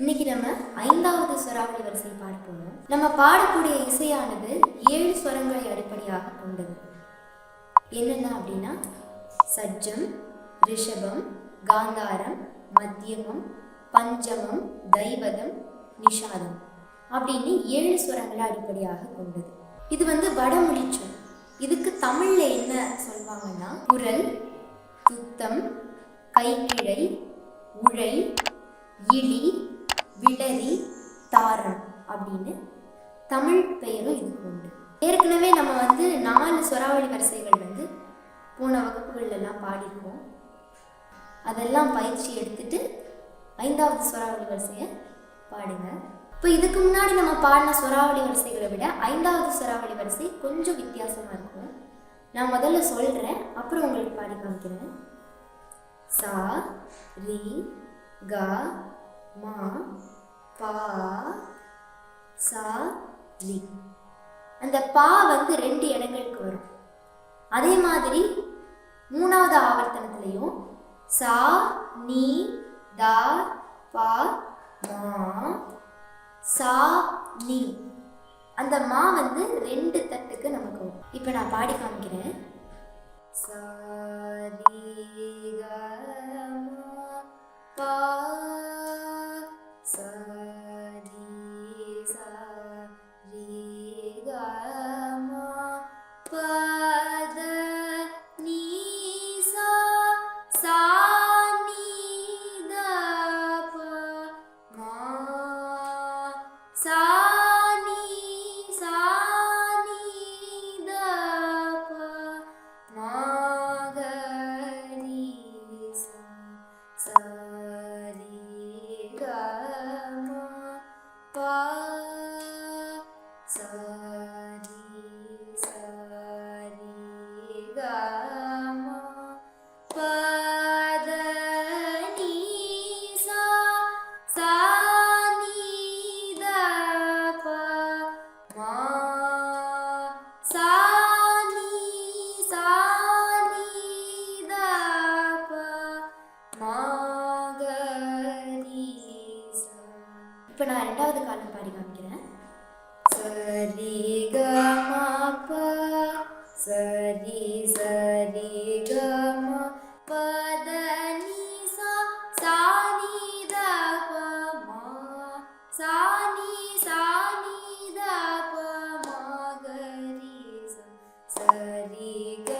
இன்னைக்கு நம்ம ஐந்தாவது ஸ்வராவளி வரிசை பார்ப்போம். நம்ம பாடக்கூடிய இசையானது ஏழு ஸ்வரங்களை அடிப்படையாக கொண்டது. என்னென்ன அப்படின்னா சஜ்ஜம் ரிஷபம் காந்தாரம் மத்தியமம் பஞ்சமம் தைவதம் நிஷாதம் அப்படின்னு ஏழு ஸ்வரங்களை அடிப்படையாக கொண்டது. இது வந்து வடமொழி சொல். இதுக்கு தமிழ்ல என்ன சொல்வாங்கன்னா குரல் துத்தம் கைக்கிழை உழை இழி அப்படின்னு தமிழ் பெயரும் இதுக்கு உண்டு. ஏற்கனவே நம்ம வந்து நாலு சொராவளி வரிசைகள் வந்து போன வகுப்புகள்லாம் பாடியிருக்கோம். அதெல்லாம் பயிற்சி எடுத்துட்டு ஐந்தாவது சொராவளி வரிசையை பாடுங்க. இப்போ இதுக்கு முன்னாடி நம்ம பாடின சொராவளி வரிசைகளை விட ஐந்தாவது சொராவளி வரிசை கொஞ்சம் வித்தியாசமாக இருக்கும். நான் முதல்ல சொல்கிறேன் அப்புறம் உங்களுக்கு பாடி காமிக்கிறேன். சா ரி க மா பா சா லி. அந்த பா வந்து ரெண்டு இடங்களுக்கு வரும். அதே மாதிரி மூணாவது ஆவர்த்தனத்திலையும் சா நீ தா பா மா. சா நீ அந்த மா வந்து ரெண்டு தட்டுக்கு நமக்கு வரும். இப்போ நான் பாடி காமிக்கிறேன். சா நீ பா சா நீ சா நீ த ப மா க ரி சா சா ரி க சரி சரி க ம ப த நீ சா சா நீ த ப மா சா நீ சா நீ த ப மா க ரி சா சரி க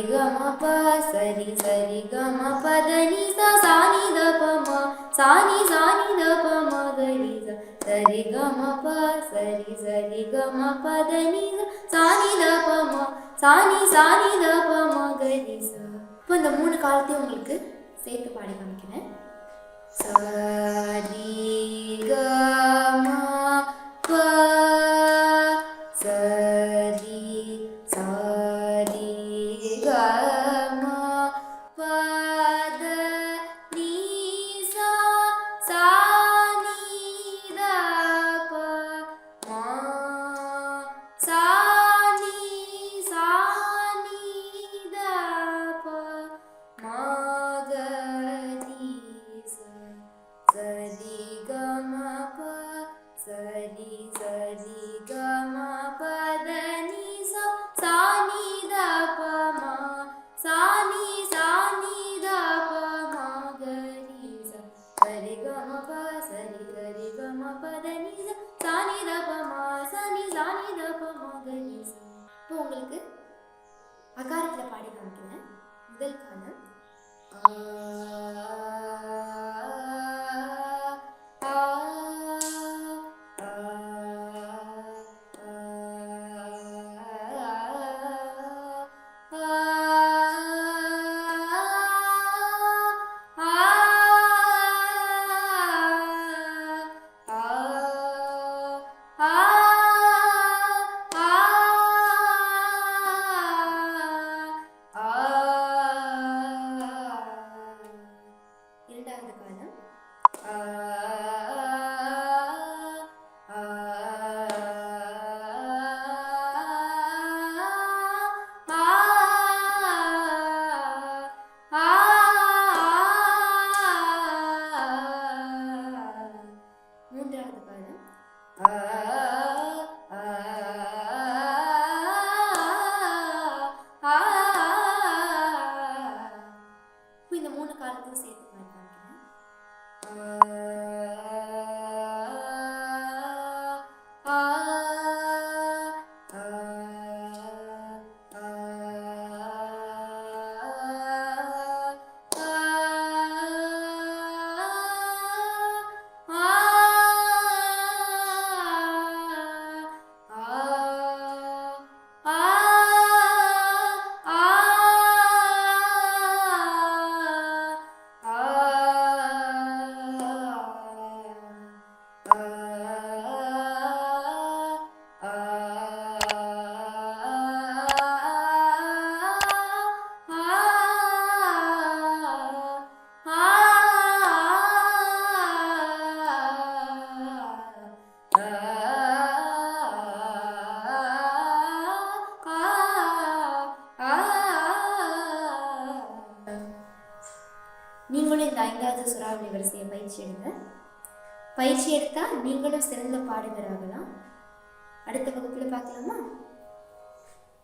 சரி ப சரி சரி க ம ப தனி நீ சா சா த ப ம சா த ப ம க சா சரி க ப சரி சரி க ப தனி நீ சாணி த ப ம சாணி த ப ம க சா. இப்போ இந்த மூணு காலத்தையும் உங்களுக்கு சேர்த்து பாடி காமிக்கிறேன். சா க இப்போ உங்களுக்கு அகாரத்தில் பாடி காமிக்கிறேன். முதல் காலம் நீங்களும் இந்த ஐந்தாவது சுறாவளி வரிசையை பயிற்சி எடுங்க. பயிற்சி எடுத்தால் நீங்களும் சிறந்த பாடகராகலாம். அடுத்த வகுப்பில் பார்க்கலாமா?